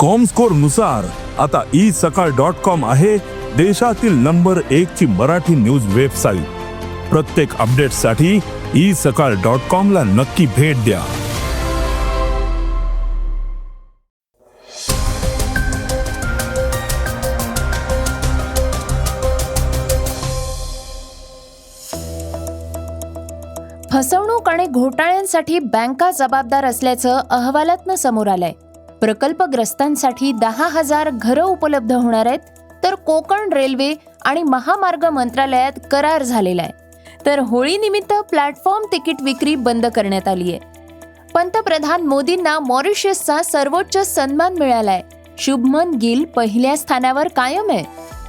कॉमस्कोरनुसार आता E Sakal dot com आहे देशातील नंबर एक ची मराठी न्यूज वेबसाईट प्रत्येक अपडेटसाठी ई सकाळ डॉट कॉम ला नक्की भेट द्या. फसवणूक आणि घोटाळ्यांसाठी बँका जबाबदार असल्याचं अहवालातनं समोर आलंय. प्रकल्पग्रस्तांसाठी दहा हजार घरं उपलब्ध होणार आहेत तर कोकण रेल्वे आणि महामार्ग मंत्रालयात करार झालेला आहे. तर होळीनिमित्त प्लॅटफॉर्म तिकीट विक्री बंद करण्यात आली आहे. पंतप्रधान मोदींना मॉरिशसचा सर्वोच्च सन्मान मिळालाय. शुभमन गिल पहिल्या स्थानावर कायम आहे.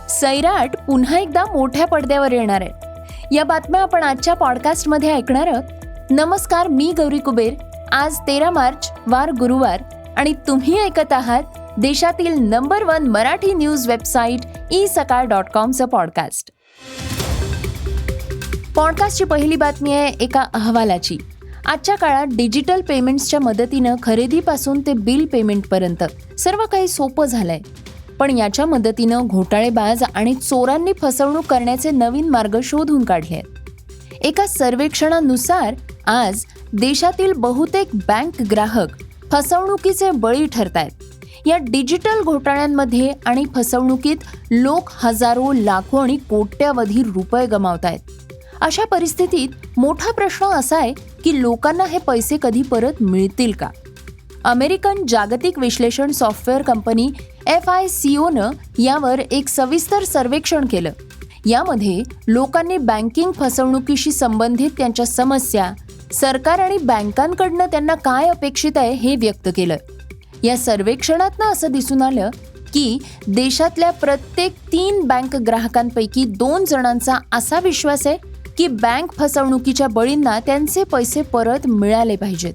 सैराट पुन्हा एकदा मोठ्या पडद्यावर येणार आहे. या बातम्या आपण आजच्या पॉडकास्टमध्ये ऐकणार आहोत. नमस्कार मी गौरी कुबेर. आज तेरा मार्च वार गुरुवार. आणि तुम्ही ऐकत आहात देशातील number one Marathi news website E Sakal dot कॉमचं podcast. पॉडकास्टची पहिली बातमी आहे एका अहवालाची. आजच्या काळात डिजिटल पेमेंट्सच्या मदतीनं खरेदीपासून ते बिल पेमेंटपर्यंत सर्व काही सोपं झालंय. पण याच्या मदतीनं घोटाळेबाज आणि चोरांनी फसवणूक करण्याचे नवीन मार्ग शोधून काढले आहेत एका सर्वेक्षणानुसार आज देशातील बहुतेक बँक ग्राहक फसवणुकीचे बळी ठरत आहेत या डिजिटल घोटाळ्यांमध्ये आणि फसवणुकीत लोक हजारो लाखो आणि कोट्यावधी रुपये गमावत आहेत अशा परिस्थितीत मोठा प्रश्न असा आहे की लोकांना हे पैसे कधी परत मिळतील का? अमेरिकन जागतिक विश्लेषण software company F I C ओनं यावर एक सविस्तर सर्वेक्षण केलं. यामध्ये लोकांनी बँकिंग फसवणुकीशी संबंधित त्यांच्या समस्या सरकार आणि बँकांकडनं त्यांना काय अपेक्षित आहे हे व्यक्त केलं या सर्वेक्षणातनं असं दिसून आलं की देशातल्या प्रत्येक तीन बँक ग्राहकांपैकी दोन जणांचा असा विश्वास आहे की बँक फसवणुकीच्या बळींना त्यांचे पैसे परत मिळाले पाहिजेत.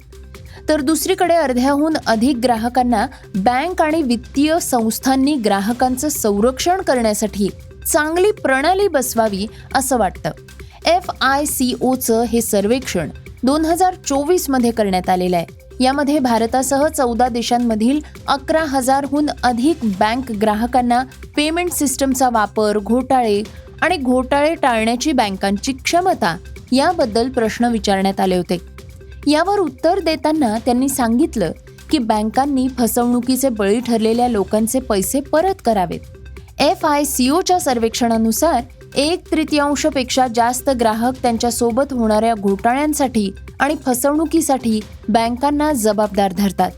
तर दुसरीकडे अर्ध्याहून अधिक ग्राहकांना बँक आणि वित्तीय संस्थांनी ग्राहकांचं संरक्षण करण्यासाठी चांगली प्रणाली बसवावी असं वाटतं. एफ आय सी ओचं हे सर्वेक्षण दोन हजार चोवीसमध्ये करण्यात आलेलं आहे. यामध्ये भारतासह चौदा देशांमधील अकरा हजारहून अधिक बँक ग्राहकांना पेमेंट सिस्टमचा वापर घोटाळे आणि घोटाळे टाळण्याची बँकांची क्षमता याबद्दल प्रश्न विचारण्यात आले होते. यावर उत्तर देताना त्यांनी सांगितलं की बँकांनी फसवणुकीचे बळी ठरलेल्या लोकांचे पैसे परत करावेत. एफ आय सीओच्या सर्वेक्षणानुसार एक तृतीयांशपेक्षा जास्त ग्राहक त्यांच्यासोबत होणाऱ्या घोटाळ्यांसाठी आणि फसवणुकीसाठी बँकांना जबाबदार धरतात.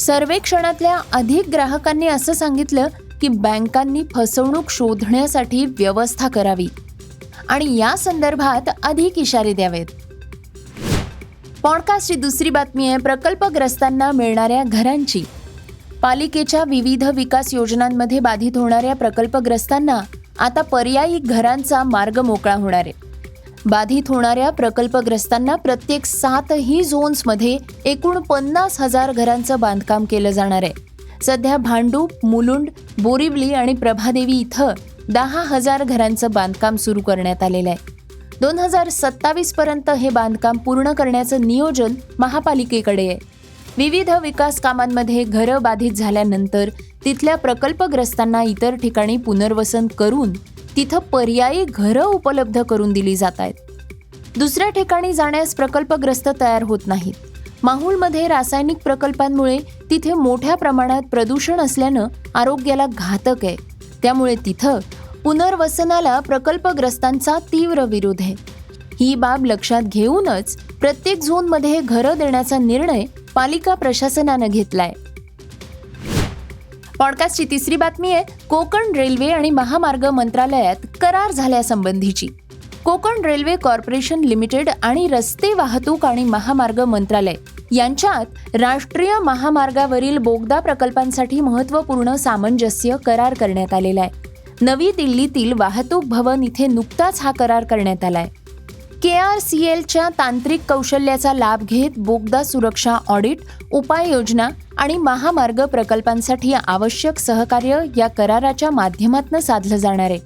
सर्वेक्षणातल्या अधिक ग्राहकांनी असं सांगितलं की बँकांनी फसवणूक शोधण्यासाठी व्यवस्था करावी आणि या संदर्भात अधिक इशारे द्यावेत. पॉडकास्टची दुसरी बातमी आहे प्रकल्पग्रस्तांना मिळणाऱ्या घरांची. पालिकेच्या विविध विकास योजनांमध्ये बाधित होणाऱ्या प्रकल्पग्रस्तांना आता पर्यायी घरांचा मार्ग मोकळा होणार आहे. बाधित होणाऱ्या प्रकल्पग्रस्तांना प्रत्येक सातही झोन्समध्ये एकूण पन्नास हजार घरांचं बांधकाम केलं जाणार आहे. सध्या भांडूप मुलुंड बोरिवली आणि प्रभादेवी इथं दहा हजार घरांचं बांधकाम सुरू करण्यात आलेलं आहे. दोन हजार सत्तावीस पर्यंत हे बांधकाम पूर्ण करण्याचं नियोजन महापालिकेकडे आहे. विविध विकास कामांमध्ये घरं बाधित झाल्यानंतर तिथल्या प्रकल्पग्रस्तांना इतर ठिकाणी पुनर्वसन करून तिथं पर्यायी घरं उपलब्ध करून दिली जात आहेत. दुसऱ्या ठिकाणी जाण्यास प्रकल्पग्रस्त तयार होत नाहीत. माहूलमध्ये रासायनिक प्रकल्पांमुळे तिथे मोठ्या प्रमाणात प्रदूषण असल्यानं आरोग्याला घातक आहे. त्यामुळे तिथं पुनर्वसनाला प्रकल्पग्रस्तांचा तीव्र विरोध आहे. ही बाब लक्षात घेऊनच प्रत्येक झोनमध्ये घरं देण्याचा निर्णय पालिका प्रशासनानं घेतलाय. पॉडकास्टची तिसरी बातमी आहे कोकण रेल्वे आणि महामार्ग मंत्रालयात करार झाल्यासंबंधीची. कोकण रेल्वे कॉर्पोरेशन लिमिटेड आणि रस्ते वाहतूक आणि महामार्ग मंत्रालय यांच्यात राष्ट्रीय महामार्गावरील बोगदा प्रकल्पांसाठी महत्त्वपूर्ण सामंजस्य करार करण्यात आलेला आहे. नवी दिल्लीतील वाहतूक भवन इथे नुकताच हा करार करण्यात आलाय के आर सी एलच्या तांत्रिक कौशल्याचा लाभ घेत बोगदा सुरक्षा ऑडिट उपाययोजना आणि महामार्ग प्रकल्पांसाठी आवश्यक सहकार्य या कराराच्या माध्यमातून साधलं जाणार आहे.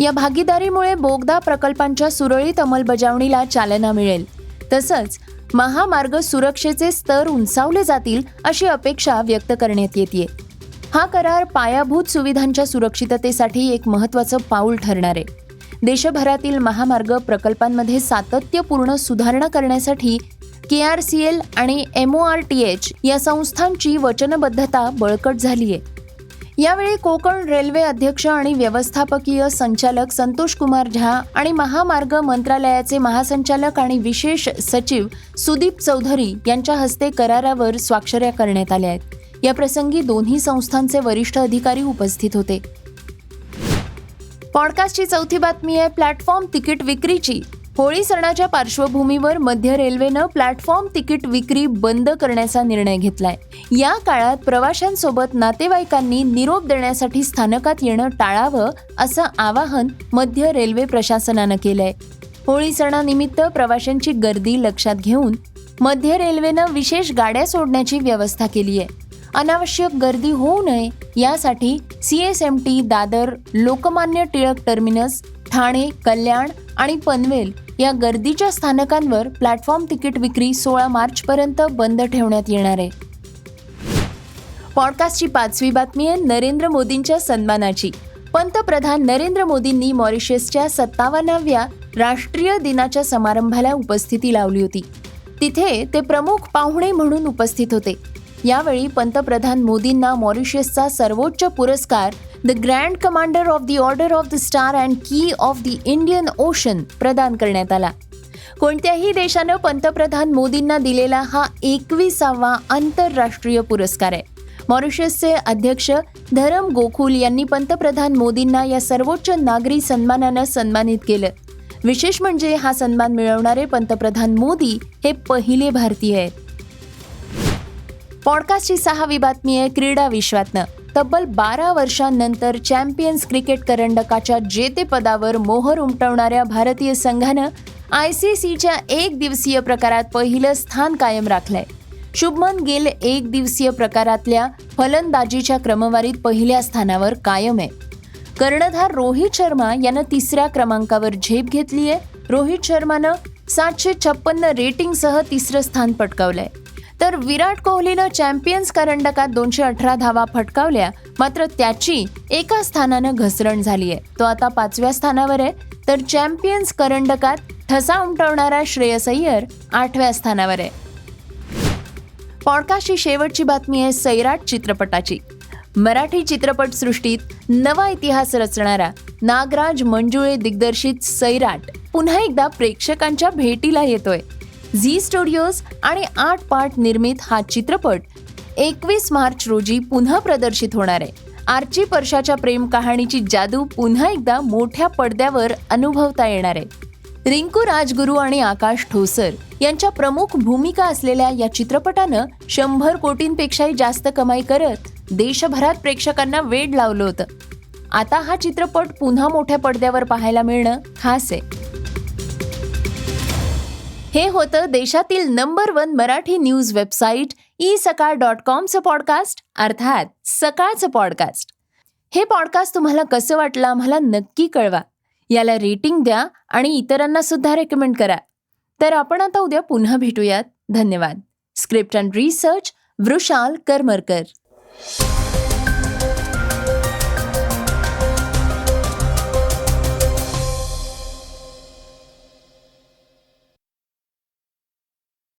या भागीदारीमुळे बोगदा प्रकल्पांच्या सुरळीत अंमलबजावणीला चालना मिळेल. तसंच महामार्ग सुरक्षेचे स्तर उंचावले जातील अशी अपेक्षा व्यक्त करण्यात येते हा करार पायाभूत सुविधांच्या सुरक्षिततेसाठी एक महत्त्वाचं पाऊल ठरणार आहे. देशभरातील महामार्ग प्रकल्पांमध्ये सातत्यपूर्ण सुधारणा करण्यासाठी के आर सी एल आणि M O R T H या संस्थांची वचनबद्धता बळकट झाली आहे. यावेळी कोकण रेल्वे अध्यक्ष आणि व्यवस्थापकीय संचालक संतोष कुमार झा आणि महामार्ग मंत्रालयाचे महासंचालक आणि विशेष सचिव सुदीप चौधरी यांच्या हस्ते करारावर स्वाक्षऱ्या करण्यात आल्या आहेत. या प्रसंगी दोन्ही संस्थांचे वरिष्ठ अधिकारी उपस्थित होते. पॉडकास्टची चौथी बातमी आहे प्लॅटफॉर्म तिकीट विक्रीची. होळी सणाच्या पार्श्वभूमीवर मध्य रेल्वेनं प्लॅटफॉर्म तिकीट विक्री बंद करण्याचा निर्णय घेतलाय. या काळात प्रवाशांसोबत नातेवाईकांनी निरोप देण्यासाठी स्थानकात येणं टाळावं असं आवाहन मध्य रेल्वे प्रशासनानं केलंय. होळी सणानिमित्त प्रवाशांची गर्दी लक्षात घेऊन मध्य रेल्वेनं विशेष गाड्या सोडण्याची व्यवस्था केली आहे अनावश्यक गर्दी होऊ नये. यासाठी C S M T Dadar Lokmanya Tilak terminus Thane Kalyan आणि पनवेल या गर्दीच्या स्थानकांवर प्लॅटफॉर्म तिकीट विक्री सोळा मार्चपर्यंत बंद ठेवण्यात येणार आहे. पॉडकास्टची पाचवी बातमी आहे नरेंद्र मोदींच्या सन्मानाची. पंतप्रधान नरेंद्र मोदींनी मॉरिशसच्या सत्तावन्नाव्या राष्ट्रीय दिनाच्या समारंभाला उपस्थिती लावली होती. तिथे ते प्रमुख पाहुणे म्हणून उपस्थित होते. यावेळी पंतप्रधान मोदींना मॉरिशसचा सर्वोच्च पुरस्कार the grand commander of the order of the star and key of the Indian ocean प्रदान करण्यात आला. कोणत्याही देशानं पंतप्रधान मोदींना दिलेला हा एकविसावा आंतरराष्ट्रीय पुरस्कार आहे. मॉरिशसचे अध्यक्ष धरम गोकुल यांनी पंतप्रधान मोदींना या सर्वोच्च नागरी सन्मानानं सन्मानित केलं. विशेष म्हणजे हा सन्मान मिळवणारे पंतप्रधान मोदी हे पहिले भारतीय आहेत. पॉडकास्टची सहावी बातमी आहे क्रीडा विश्वातनं. तब्बल बारा वर्षांनंतर चॅम्पियन्स क्रिकेट करंडकाच्या जेतेपदावर मोहर उमटवणाऱ्या भारतीय संघानं आय सी सीच्या एक दिवसीय प्रकारात पहिलं स्थान कायम राखलंय. शुभमन गिल एक दिवसीय प्रकारातल्या फलंदाजीच्या क्रमवारीत पहिल्या स्थानावर कायम आहे. कर्णधार रोहित शर्मा यानं तिसऱ्या क्रमांकावर झेप घेतली आहे रोहित शर्मानं सातशे छप्पन्न रेटिंगसह तिसरं स्थान पटकावलंय. तर विराट कोहलीनं चॅम्पियन्स करंडकात दोनशे अठरा धावा फटकावल्या मात्र त्याची एका स्थानानं घसरण झाली आहे. तो आता पाचव्या स्थानावर आहे. तर चॅम्पियन्स करंडकात ठसा उमटवणारा श्रेयस अय्यर आठव्या स्थानावर आहे. पॉडकास्टची शेवटची बातमी आहे सैराट चित्रपटाची. मराठी चित्रपटसृष्टीत नवा इतिहास रचणारा नागराज मंजुळे दिग्दर्शित सैराट पुन्हा एकदा प्रेक्षकांच्या भेटीला येतोय. झी स्टुडिओज आणि आठ पार्ट निर्मित हा चित्रपट एकवीस मार्च रोजी पुन्हा प्रदर्शित होणार आहे. आर्ची परशाच्या प्रेम कहाणीची जादू पुन्हा एकदा मोठ्या पडद्यावर अनुभवता येणार आहे. रिंकू राजगुरू आणि आकाश ठोसर यांच्या प्रमुख भूमिका असलेल्या या चित्रपटानं शंभर कोटींपेक्षाही जास्त कमाई करत देशभरात प्रेक्षकांना वेड लावलं होतं. आता हा चित्रपट पुन्हा मोठ्या पडद्यावर पाहायला मिळणं खास आहे. हे होतं देशातील number one Marathi news website E Sakal dot कॉमचं podcast अर्थात सकाळचं पॉडकास्ट हे पॉडकास्ट तुम्हाला कसं वाटलं आम्हाला नक्की कळवा. याला रेटिंग द्या आणि इतरांना सुद्धा रेकमेंड करा. तर आपण आता उद्या पुन्हा भेटूयात. धन्यवाद. Script and research Vrushal Karmarkar